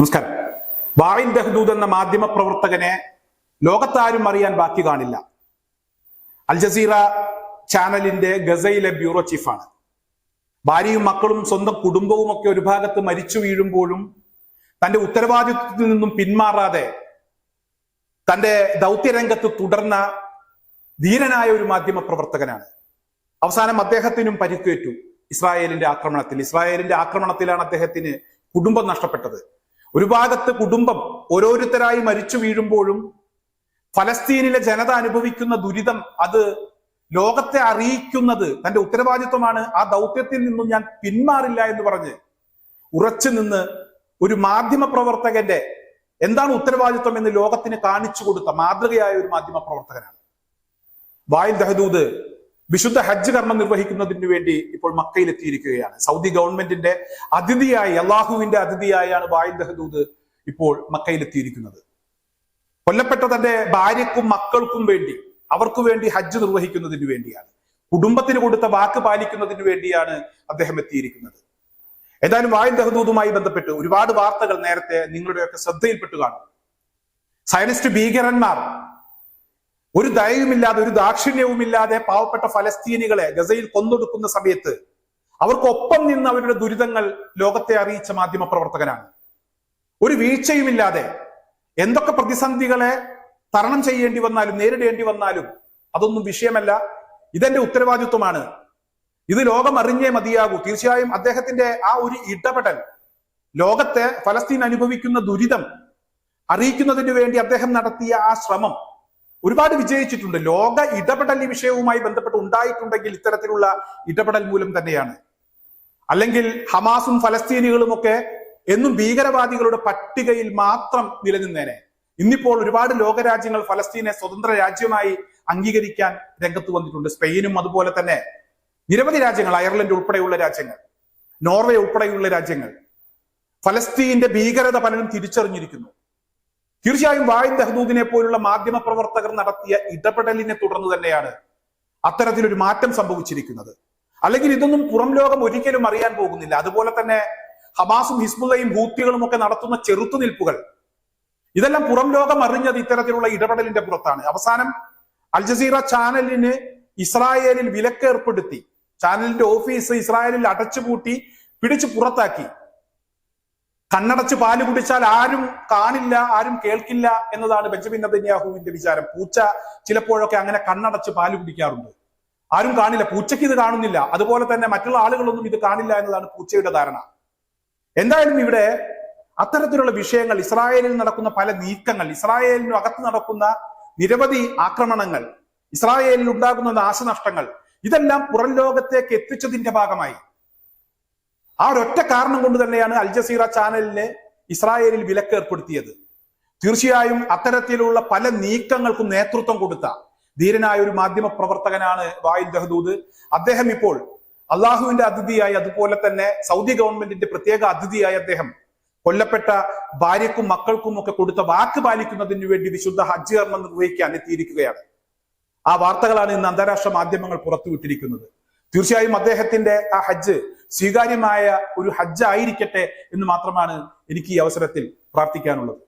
നമസ്കാരം. വാവിൻ ബഹദൂദ് എന്ന മാധ്യമ പ്രവർത്തകനെ ലോകത്താരും അറിയാൻ ബാക്കി കാണില്ല. അൽ ജസീറ ചാനലിന്റെ ഗസയിലെ ബ്യൂറോ ചീഫാണ്. ഭാര്യയും മക്കളും സ്വന്തം കുടുംബവും ഒക്കെ ഒരു ഭാഗത്ത് മരിച്ചു വീഴുമ്പോഴും തന്റെ ഉത്തരവാദിത്വത്തിൽ നിന്നും പിന്മാറാതെ തന്റെ ദൗത്യരംഗത്ത് തുടർന്ന ധീരനായ ഒരു മാധ്യമ പ്രവർത്തകനാണ്. അവസാനം അദ്ദേഹത്തിനും പരിക്കേറ്റു ഇസ്രായേലിന്റെ ആക്രമണത്തിൽ. ഇസ്രായേലിന്റെ ആക്രമണത്തിലാണ് അദ്ദേഹത്തിന് കുടുംബം നഷ്ടപ്പെട്ടത്. ഒരു ഭാഗത്ത് കുടുംബം ഓരോരുത്തരായി മരിച്ചു വീഴുമ്പോഴും ഫലസ്തീനിലെ ജനത അനുഭവിക്കുന്ന ദുരിതം അത് ലോകത്തെ അറിയിക്കുന്നത് തന്റെ ഉത്തരവാദിത്വമാണ്. ആ ദൗത്യത്തിൽ നിന്നും ഞാൻ പിന്മാറില്ല എന്ന് പറഞ്ഞ് ഉറച്ചു നിന്ന് ഒരു മാധ്യമ പ്രവർത്തകന്റെ എന്താണ് ഉത്തരവാദിത്വം എന്ന് ലോകത്തിന് കാണിച്ചു കൊടുത്ത മാതൃകയായ ഒരു മാധ്യമ പ്രവർത്തകനാണ്. വായിൽ ദഹദൂദ് വിശുദ്ധ ഹജ്ജ് കർമ്മം നിർവഹിക്കുന്നതിന് വേണ്ടി ഇപ്പോൾ മക്കയിൽ എത്തിയിരിക്കുകയാണ് സൗദി ഗവൺമെന്റിന്റെ അതിഥിയായി അള്ളാഹുവിന്റെ അതിഥിയായാണ് വായിൽ ദഹദൂദ് ഇപ്പോൾ മക്കയിൽ എത്തിയിരിക്കുന്നത് കൊല്ലപ്പെട്ട തന്റെ ഭാര്യക്കും മക്കൾക്കും വേണ്ടി അവർക്ക് വേണ്ടി ഹജ്ജ് നിർവഹിക്കുന്നതിന് വേണ്ടിയാണ്. കുടുംബത്തിന് കൊടുത്ത വാക്ക് പാലിക്കുന്നതിന് വേണ്ടിയാണ് അദ്ദേഹം എത്തിയിരിക്കുന്നത്. ഏതായാലും വായിൽ ദഹദൂദുമായി ബന്ധപ്പെട്ട് ഒരുപാട് വാർത്തകൾ നേരത്തെ നിങ്ങളുടെയൊക്കെ ശ്രദ്ധയിൽപ്പെട്ടു കാണും. സയനിസ്റ്റ് ഭീകരന്മാർ ഒരു ദയവുമില്ലാതെ ഒരു ദാക്ഷിണ്യവുമില്ലാതെ പാവപ്പെട്ട ഫലസ്തീനികളെ ഗസയിൽ കൊന്നൊടുക്കുന്ന സമയത്ത് അവർക്കൊപ്പം നിന്ന് അവരുടെ ദുരിതങ്ങൾ ലോകത്തെ അറിയിച്ച മാധ്യമ പ്രവർത്തകനാണ് ഒരു വീഴ്ചയുമില്ലാതെ എന്തൊക്കെ പ്രതിസന്ധികളെ തരണം ചെയ്യേണ്ടി വന്നാലും നേരിടേണ്ടി വന്നാലും അതൊന്നും വിഷയമല്ല. ഇതെന്റെ ഉത്തരവാദിത്വമാണ്. ഇത് ലോകം അറിഞ്ഞേ മതിയാകൂ. തീർച്ചയായും അദ്ദേഹത്തിന്റെ ആ ഒരു ഇടപെടൽ ലോകത്തെ ഫലസ്തീൻ അനുഭവിക്കുന്ന ദുരിതം അറിയിക്കുന്നതിന് വേണ്ടി അദ്ദേഹം നടത്തിയ ആ ശ്രമം ഒരുപാട് വിജയിച്ചിട്ടുണ്ട്. ലോക ഇടപെടൽ ഈ വിഷയവുമായി ബന്ധപ്പെട്ട് ഉണ്ടായിട്ടുണ്ടെങ്കിൽ ഇത്തരത്തിലുള്ള ഇടപെടൽ മൂലം തന്നെയാണ്. അല്ലെങ്കിൽ ഹമാസും ഫലസ്തീനികളും ഒക്കെ എന്നും ഭീകരവാദികളുടെ പട്ടികയിൽ മാത്രം നിലനിന്നേനെ. ഇന്നിപ്പോൾ ഒരുപാട് ലോകരാജ്യങ്ങൾ ഫലസ്തീനെ സ്വതന്ത്ര രാജ്യമായി അംഗീകരിക്കാൻ രംഗത്ത് വന്നിട്ടുണ്ട്. സ്പെയിനും അതുപോലെ തന്നെ നിരവധി രാജ്യങ്ങൾ അയർലൻഡ് ഉൾപ്പെടെയുള്ള രാജ്യങ്ങൾ നോർവേ ഉൾപ്പെടെയുള്ള രാജ്യങ്ങൾ ഫലസ്തീന്റെ ഭീകരത പലരും തിരിച്ചറിഞ്ഞിരിക്കുന്നു. തീർച്ചയായും വായിൻ ദഹദൂദിനെ പോലുള്ള മാധ്യമ പ്രവർത്തകർ നടത്തിയ ഇടപെടലിനെ തുടർന്ന് തന്നെയാണ് അത്തരത്തിലൊരു മാറ്റം സംഭവിച്ചിരിക്കുന്നത്. അല്ലെങ്കിൽ ഇതൊന്നും പുറം ലോകം ഒരിക്കലും അറിയാൻ പോകുന്നില്ല. അതുപോലെ തന്നെ ഹമാസും ഹിസ്ബുള്ളയും ഹൂത്തികളും ഒക്കെ നടത്തുന്ന ചെറുത്തുനിൽപ്പുകൾ. ഇതെല്ലാം പുറം ലോകം അറിഞ്ഞത് ഇത്തരത്തിലുള്ള ഇടപെടലിന്റെ പുറത്താണ്. അവസാനം അൽ ജസീറ ചാനലിന് ഇസ്രായേലിൽ വിലക്ക് ഏർപ്പെടുത്തി ചാനലിന്റെ ഓഫീസ് ഇസ്രായേലിൽ അടച്ചുപൂട്ടി പിടിച്ചു പുറത്താക്കി. കണ്ണടച്ച് പാൽ കുടിച്ചാൽ ആരും കാണില്ല ആരും കേൾക്കില്ല എന്നതാണ് ബെഞ്ചമിൻ നദന്യാഹുവിന്റെ വിചാരം. പൂച്ച ചിലപ്പോഴൊക്കെ അങ്ങനെ കണ്ണടച്ച് പാൽ കുടിക്കാറുണ്ട്. ആരും കാണില്ല പൂച്ചയ്ക്ക് ഇത് കാണുന്നില്ല. അതുപോലെ തന്നെ മറ്റുള്ള ആളുകളൊന്നും ഇത് കാണില്ല എന്നതാണ് പൂച്ചയുടെ ധാരണ. എന്തായാലും ഇവിടെ അത്തരത്തിലുള്ള വിഷയങ്ങൾ ഇസ്രായേലിൽ നടക്കുന്ന പല നീക്കങ്ങൾ ഇസ്രായേലിനു അകത്ത് നടക്കുന്ന നിരവധി ആക്രമണങ്ങൾ ഇസ്രായേലിൽ ഉണ്ടാകുന്ന നാശനഷ്ടങ്ങൾ ഇതെല്ലാം പുറം ലോകത്തേക്ക് എത്തിച്ചതിന്റെ ഭാഗമായി. ആ ഒരൊറ്റ കാരണം കൊണ്ട് തന്നെയാണ് അൽ ജസീറ ചാനലിന് ഇസ്രായേലിൽ വിലക്ക് ഏർപ്പെടുത്തിയത്. തീർച്ചയായും അത്തരത്തിലുള്ള പല നീക്കങ്ങൾക്കും നേതൃത്വം കൊടുത്ത ധീരനായ ഒരു മാധ്യമ പ്രവർത്തകനാണ് വായിൽ ദഹദൂദ്. അദ്ദേഹം ഇപ്പോൾ അള്ളാഹുവിന്റെ അതിഥിയായി അതുപോലെ തന്നെ സൗദി ഗവൺമെന്റിന്റെ പ്രത്യേക അതിഥിയായി അദ്ദേഹം കൊല്ലപ്പെട്ട ഭാര്യക്കും മക്കൾക്കും ഒക്കെ കൊടുത്ത വാക്ക് പാലിക്കുന്നതിന് വേണ്ടി വിശുദ്ധ ഹജ്ജ് കർമ്മം നിർവഹിക്കാൻ എത്തിയിരിക്കുകയാണ്. ആ വാർത്തകളാണ് ഇന്ന് അന്താരാഷ്ട്ര മാധ്യമങ്ങൾ പുറത്തുവിട്ടിരിക്കുന്നത്. തീർച്ചയായും അദ്ദേഹത്തിന്റെ ആ ഹജ്ജ് സ്വീകാര്യമായ ഒരു ഹജ്ജായിരിക്കട്ടെ എന്ന് മാത്രമാണ് എനിക്ക് ഈ അവസരത്തിൽ പ്രാർത്ഥിക്കാനുള്ളത്.